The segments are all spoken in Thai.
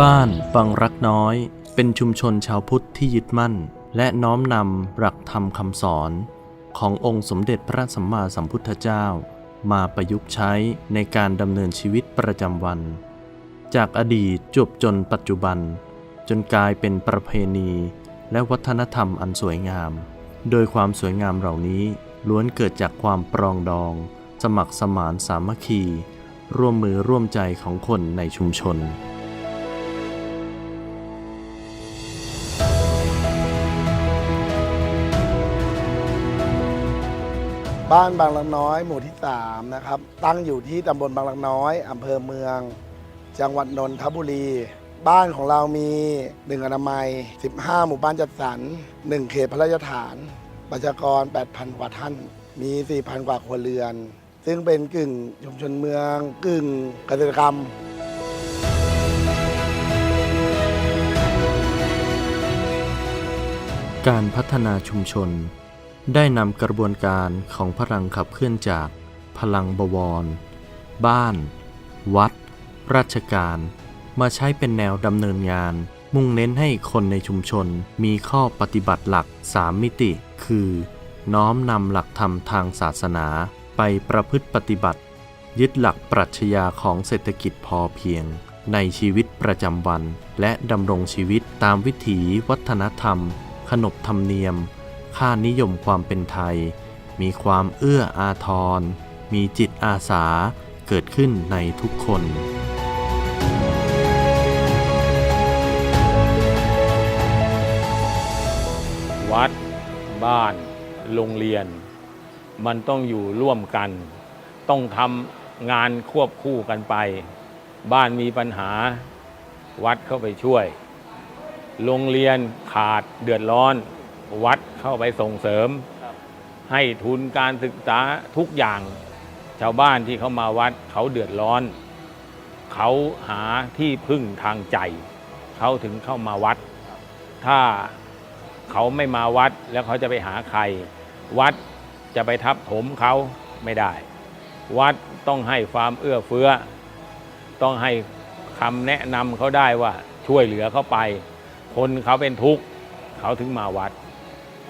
บ้านบางรักน้อย เป็นชุมชนชาวพุทธที่ยึดมั่น และน้อมนำหลักธรรมคำสอน ขององค์สมเด็จพระสัมมาสัมพุทธเจ้า มาประยุกต์ใช้ในการดำเนินชีวิตประจำวัน จากอดีตจบจนปัจจุบัน จนกลายเป็นประเพณี และวัฒนธรรมอันสวยงาม โดยความสวยงามเหล่านี้ล้วนเกิดจากความปรองดอง สมัครสมานสามัคคี ร่วมมือร่วมใจของคนในชุมชน บ้านบางลักน้อยหมู่ที่ 3 นะครับ ตั้งอยู่ที่ตำบลบางลักน้อยอำเภอเมือง จังหวัดนนทบุรี บ้านของเรามีหนึ่งอนามัย 15 หมู่บ้านจัดสรร 1 เขตพระราชฐาน ประชากร 8,000 กว่าท่าน มี 4,000 กว่าครัวเรือน ซึ่งเป็นกึ่งชุมชนเมืองกึ่งเกษตรกรรมการพัฒนาชุมชน ได้นำกระบวนการของพลังขับเคลื่อนจากพลังบวร บ้าน วัด ราชการ มาใช้เป็นแนวดำเนินงาน มุ่งเน้นให้คนในชุมชนมีข้อปฏิบัติหลัก 3 มิติ คือ น้อมนำหลักธรรมทางศาสนา ไปประพฤติปฏิบัติ ยึดหลักปรัชญาของเศรษฐกิจพอเพียง ในชีวิตประจำวัน และดำรงชีวิตตามวิถีวัฒนธรรม ขนบธรรมเนียม ค่านิยมความเป็นไทย มีความเอื้ออาทร มีจิตอาสาเกิดขึ้นในทุกคนวัด บ้าน โรงเรียน มันต้องอยู่ร่วมกัน ต้องทำงานควบคู่กันไป บ้านมีปัญหา วัดเข้าไปช่วย โรงเรียนขาดเดือดร้อน วัดเข้าไปส่งเสริม ให้ทุนการศึกษาทุกอย่าง ชาวบ้านที่เขามาวัดเขาเดือดร้อน เขาหาที่พึ่งทางใจ เขาถึงเข้ามาวัด ถ้าเขาไม่มาวัดแล้วเขาจะไปหาใคร วัดจะไปทับถมเขาไม่ได้ วัดต้องให้ความเอื้อเฟื้อ ต้องให้คำแนะนำเขาได้ว่าช่วยเหลือเขาไป คนเขาเป็นทุกข์เขาถึงมาวัด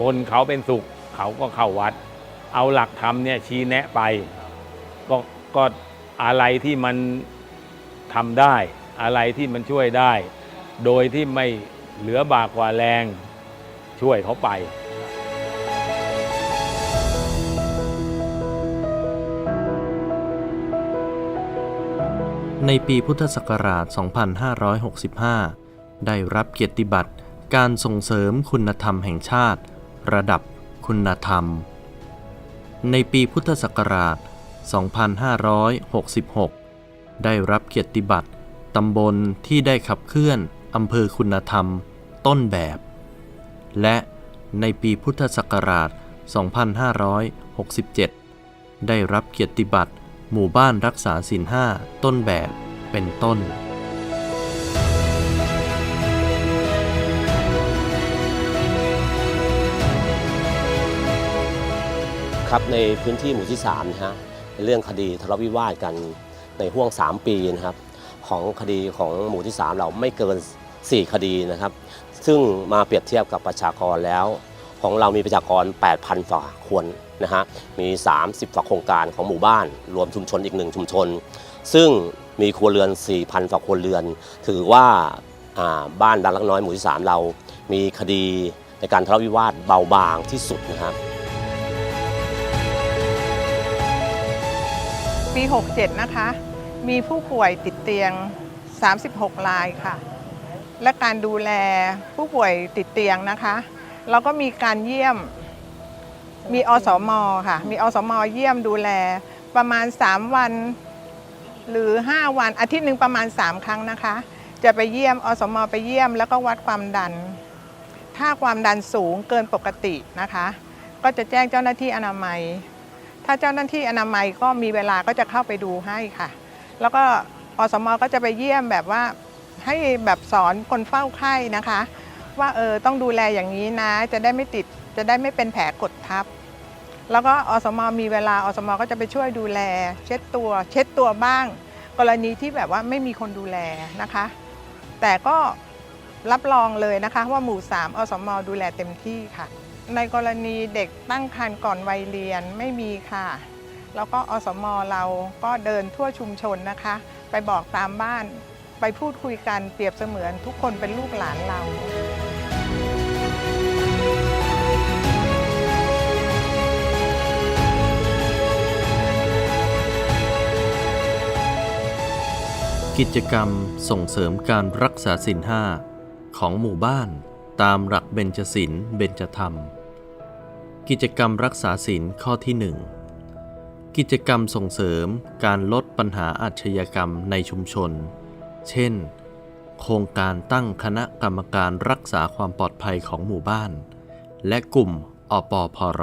คนเขาเป็นสุขเขาก็เข้าวัด เอาหลักธรรมเนี่ยชี้แนะไป ก็ก็อะไรที่มันทำได้ อะไรที่มันช่วยได้ โดยที่ไม่เหลือบากกว่าแรงช่วยเขาไปในปีพุทธศักราช 2565 ได้รับเกียรติบัตร การส่งเสริมคุณธรรมแห่งชาติ ระดับคุณธรรม ในปีพุทธศักราช 2566 ได้รับเกียรติบัตรตำบลที่ได้ขับเคลื่อนอำเภอคุณธรรมต้นแบบ และในปีพุทธศักราช 2567 ได้รับเกียรติบัตรหมู่บ้านรักษาศีลห้าต้นแบบเป็นต้น ครับในพื้นที่หมู่ที่3นะฮะในเรื่องคดีทะเลาะวิวาทกันในห่วง 3 ปีนะครับ ของคดีของหมู่ที่ 3 เราไม่เกิน 4 คดีนะครับ ซึ่งมาเปรียบเทียบกับประชากรแล้ว ของเรามีประชากร 8,000ฝ่าคนนะฮะมี 30ฝ่าโครงการของหมู่บ้าน รวมชุมชนอีกหนึ่งชุมชน ซึ่งมีครัวเรือน 4,000ฝ่าครัวเรือน ถือว่าาบ้านบางลักน้อยหมู่ที่ 3 เรา มีคดีในการทะเลาะวิวาทเบาบางที่สุดนะครับ ปี 67 นะคะ มีผู้ป่วยติดเตียง 36 รายค่ะ และการดูแลผู้ป่วยติดเตียงนะคะ เราก็มีการเยี่ยม มีอสมค่ะ มีอสมเยี่ยมดูแลประมาณ 3 วันหรือ 5 วันอาทิตย์หนึ่งประมาณ 3 ครั้งนะคะ จะไปเยี่ยมอสมไปเยี่ยมแล้วก็วัดความดัน ถ้าความดันสูงเกินปกตินะคะ ก็จะแจ้งเจ้าหน้าที่อนามัย ถ้าเจ้าหน้าที่อนามัยก็มีเวลาก็จะเข้าไปดูให้ค่ะ แล้วก็อสมก็จะไปเยี่ยมแบบว่าให้แบบสอนคนเฝ้าไข้นะคะ ว่าเออต้องดูแลอย่างนี้นะ จะได้ไม่ติดจะได้ไม่เป็นแผลกดทับ แล้วก็อสมมีเวลาอสมก็จะไปช่วยดูแล เช็ดตัว เช็ดตัวบ้าง กรณีที่แบบว่าไม่มีคนดูแลนะคะ แต่ก็รับรองเลยนะคะว่าหมู่ 3 อสมดูแลเต็มที่ค่ะ ในกรณีเด็กตั้งครรภ์ก่อนวัยเรียนไม่มีค่ะ แล้วก็อสมเราก็เดินทั่วชุมชนนะคะ ไปบอกตามบ้านไปพูดคุยกันเปรียบเสมือนทุกคนเป็นลูกหลานเรากิจกรรมส่งเสริมการรักษาศีลห้าของหมู่บ้านตามหลักเบญจศีลเบญจธรรม กิจกรรมรักษาศีลข้อที่ 1 กิจกรรมส่งเสริมการลดปัญหาอาชญากรรมในชุมชน เช่น โครงการตั้งคณะกรรมการรักษาความปลอดภัยของหมู่บ้าน และกลุ่มอปพร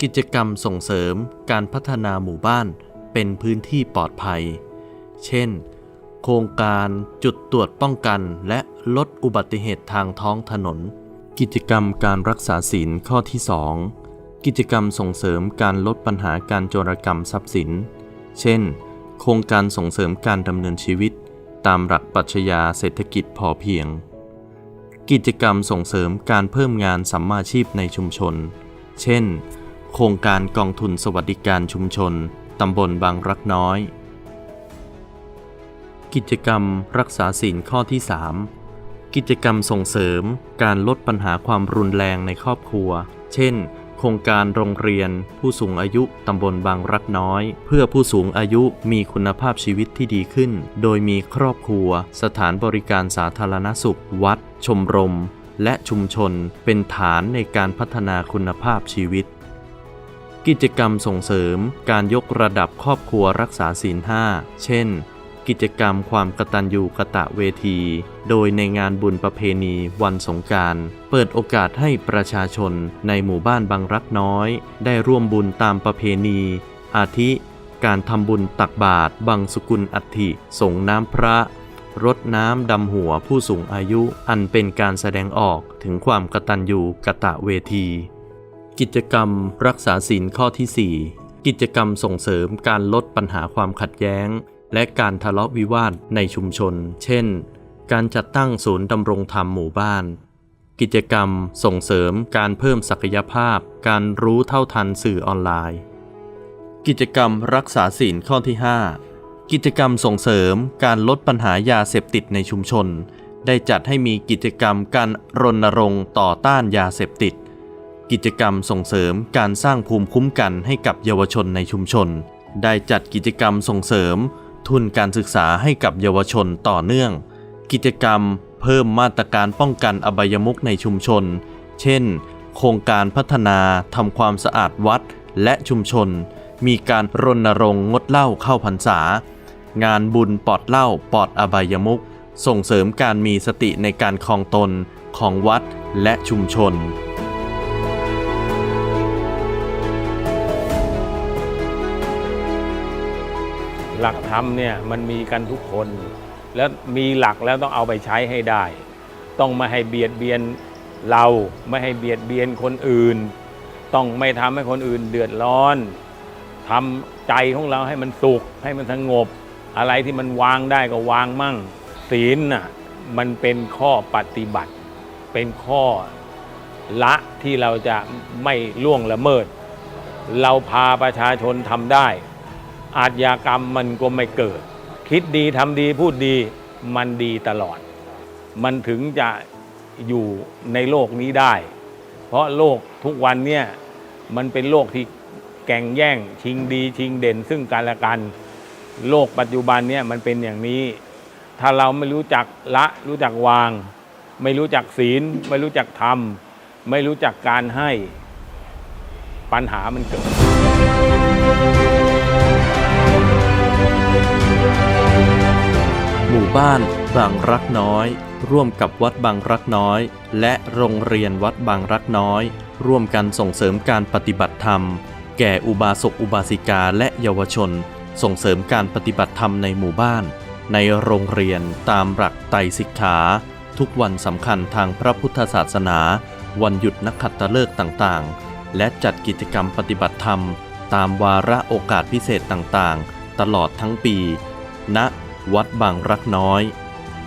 กิจกรรมส่งเสริมการพัฒนาหมู่บ้านเป็นพื้นที่ปลอดภัย เช่น โครงการจุดตรวจป้องกันและลดอุบัติเหตุทางท้องถนน กิจกรรมการรักษาศีลข้อที่ 2 กิจกรรมส่งเสริมการลดปัญหาการโจรกรรมทรัพย์สิน เช่น โครงการส่งเสริมการดำเนินชีวิต ตามหลักปรัชญาเศรษฐกิจพอเพียง กิจกรรมส่งเสริมการเพิ่มงานสัมมาชีพในชุมชน เช่น โครงการกองทุนสวัสดิการชุมชนตำบลบางรักน้อย กิจกรรมรักษาศีลข้อที่ 3 กิจกรรมส่งเสริม การลดปัญหาความรุนแรงในครอบครัว เช่น โครงการโรงเรียน ผู้สูงอายุตำบลบางรักน้อย เพื่อผู้สูงอายุมีคุณภาพชีวิตที่ดีขึ้น โดยมีครอบครัว สถานบริการสาธารณสุข วัด ชมรม และชุมชนเป็นฐานในการพัฒนาคุณภาพชีวิตกิจกรรมส่งเสริมการยกระดับครอบครัวรักษาศีลห้า เช่น กิจกรรมความกตัญญูกะตะเวที โดยในงานบุญประเพณีวันสงการเปิดโอกาสให้ประชาชนในหมู่บ้านบางรักน้อย ได้ร่วมบุญตามประเพณี อาทิ การทำบุญตักบาตรบังสุกุลอัฐิส่งน้ำพระรดน้ำดำหัวผู้สูงอายุอันเป็นการแสดงออกถึงความกตัญญูกะตะเวที กิจกรรมรักษาศีลข้อที่ 4 กิจกรรมส่งเสริมการลดปัญหาความขัดแย้ง และการทะเลาะวิวาทในชุมชน เช่น การจัดตั้งศูนย์ดำรงธรรมหมู่บ้าน กิจกรรมส่งเสริมการเพิ่มศักยภาพ การรู้เท่าทันสื่อออนไลน์ กิจกรรมรักษาศีลข้อที่ 5 กิจกรรมส่งเสริมการลดปัญหายาเสพติดในชุมชน ได้จัดให้มีกิจกรรมการรณรงค์ต่อต้านยาเสพติด กิจกรรมส่งเสริมการสร้างภูมิคุ้มกันให้กับเยาวชนในชุมชน ได้จัดกิจกรรมส่งเสริม ทุนการศึกษาให้กับเยาวชนต่อเนื่อง กิจกรรม เพิ่มมาตรการป้องกันอบายมุขในชุมชน เช่น โครงการพัฒนาทำความสะอาดวัดและชุมชน มีการรณรงค์งดเหล้าเข้าพรรษา งานบุญปลอดเหล้าปลอดอบายมุขส่งเสริมการมีสติในการครองตนของวัดและชุมชน หลักธรรมเนี่ยมันมีกันทุกคน แล้วมีหลักแล้วต้องเอาไปใช้ให้ได้ ต้องไม่ให้เบียดเบียนเราไม่ให้เบียดเบียนคนอื่น ต้องไม่ทำให้คนอื่นเดือดร้อนทำใจของเราให้มันสุขให้มันสงบ อะไรที่มันวางได้ก็วางมั่ง ศีลน่ะมันเป็นข้อปฏิบัติ เป็นข้อละที่เราจะไม่ล่วงละเมิด เราพาประชาชนทำได้ อาชญากรรมมันก็ไม่เกิด คิดดีทำดีพูดดีมันดีตลอด มันถึงจะอยู่ในโลกนี้ได้ เพราะโลกทุกวันเนี่ยมันเป็นโลกที่แก่งแย่งชิงดีชิงเด่น ซึ่งกันและกัน โลกปัจจุบันเนี่ยมันเป็นอย่างนี้ ถ้าเราไม่รู้จักละ รู้จักวาง ไม่รู้จักศีล ไม่รู้จักธรรม ไม่รู้จักการให้ปัญหามันเกิด หมู่บ้านบางรักน้อย ร่วมกับวัดบางรักน้อย และโรงเรียนวัดบางรักน้อย ร่วมกันส่งเสริมการปฏิบัติธรรม แก่อุบาสกอุบาสิกาและเยาวชน ส่งเสริมการปฏิบัติธรรมในหมู่บ้าน ในโรงเรียนตามหลักไตรสิกขา ทุกวันสำคัญทางพระพุทธศาสนา วันหยุดนักขัตฤกษ์ต่างๆ และจัดกิจกรรมปฏิบัติธรรม ตามวาระโอกาสพิเศษต่างๆ ตลอดทั้งปี ณ วัดบางรักน้อย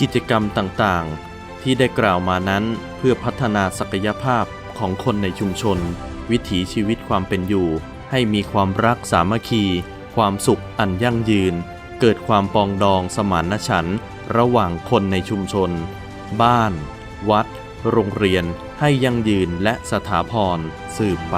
กิจกรรมต่างๆ ที่ได้กล่าวมานั้นเพื่อพัฒนาศักยภาพของคนในชุมชน วิถีชีวิตความเป็นอยู่ ให้มีความรักสามัคคี ความสุขอันยั่งยืน เกิดความปองดองสมานฉันท์ระหว่างคนในชุมชน บ้าน วัด โรงเรียนให้ยั่งยืนและสถาพรสืบไป